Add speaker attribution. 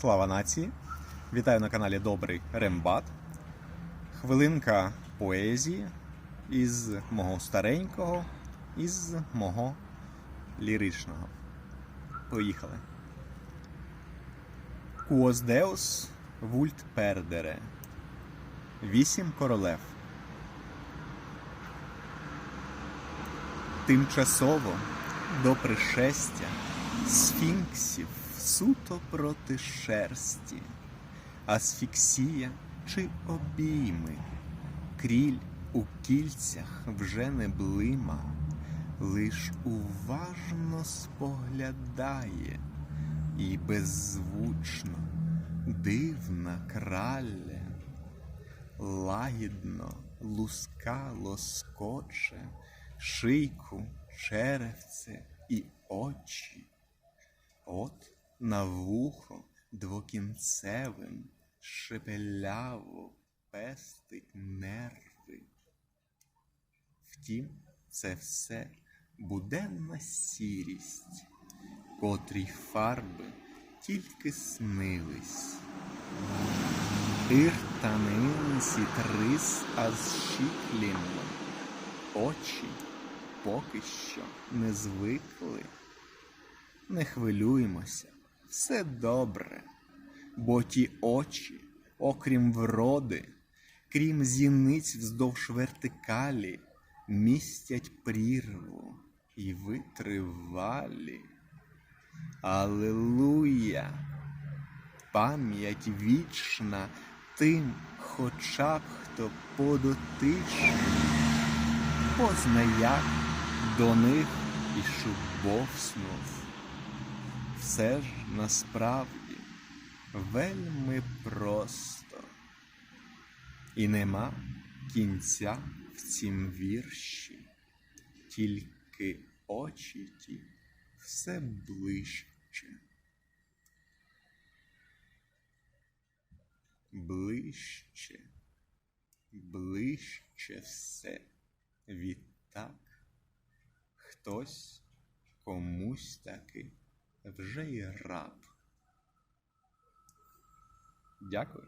Speaker 1: Слава нації! Вітаю на каналі Добрий Рембат. Хвилинка поезії із мого старенького, із мого ліричного. Поїхали. Deus vult perdere. Вісім королев. Тимчасово до пришестя сфінксів суто проти шерсті, асфіксія чи обійми, кріль у кільцях вже не блима, лиш уважно споглядає і беззвучно дивна краля, лагідно луска лоскоче, шийку, черевце і очі. От на вухо двокінцевим шепеляво пестить нерви. Втім, це все буденна сірість, котрій фарби тільки снились. Іртанин сітрис аз щіклім, очі поки що не звикли. Не хвилюймося, все добре, бо ті очі, окрім вроди, крім зіниць вздовж вертикалі, містять прірву і витривалі. Алилуя! Пам'ять вічна тим, хоча б хто подотичний, познаяк до них і шубовснув. Все ж насправді вельми просто, і нема кінця в цім вірші, тільки очі ті все ближче. Ближче, ближче все відтак. Хтось комусь таки вже й раб. Дякую.